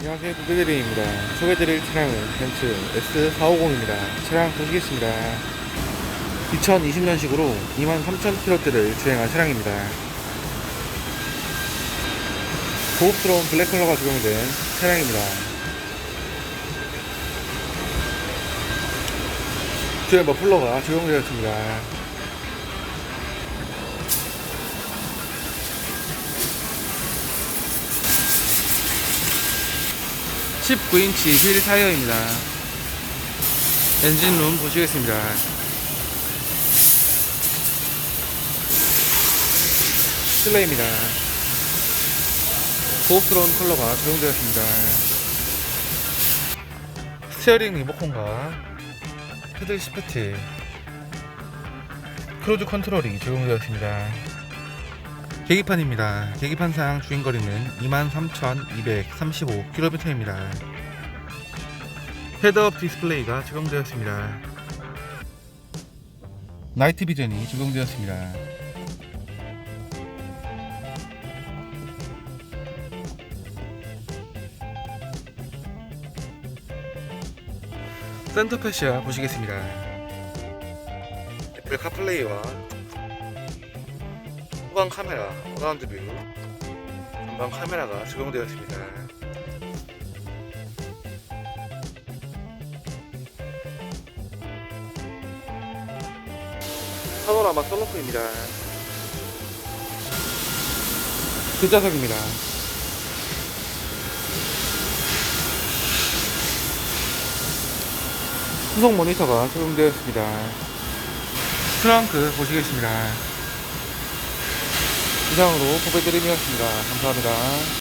안녕하세요 두드드림입니다. 소개드릴 차량은 벤츠 S450입니다. 차량 보시겠습니다. 2020년식으로 23,000km대를 주행한 차량입니다. 고급스러운 블랙 컬러가 적용된 차량입니다. 뒤에 머플러가 적용되었습니다 19인치 휠 타이어입니다. 엔진룸 보시겠습니다. 실내입니다. 고급스러운 컬러가 적용되었습니다. 스티어링 리모컨과 패들 시프트, 크루즈 컨트롤이 적용되었습니다. 계기판입니다. 계기판상 주행거리는 23,235km입니다. 헤드업 디스플레이가 적용되었습니다. 나이트 비전이 적용되었습니다. 센터 패시아 보시겠습니다. 애플 카플레이와 후방 카메라, 어라운드 뷰, 전방 카메라가 적용되었습니다. 파노라마 썬루프입니다. 뒷좌석입니다. 후속 모니터가 적용되었습니다. 트렁크 보시겠습니다. 이상으로 보배드림이었습니다. 감사합니다.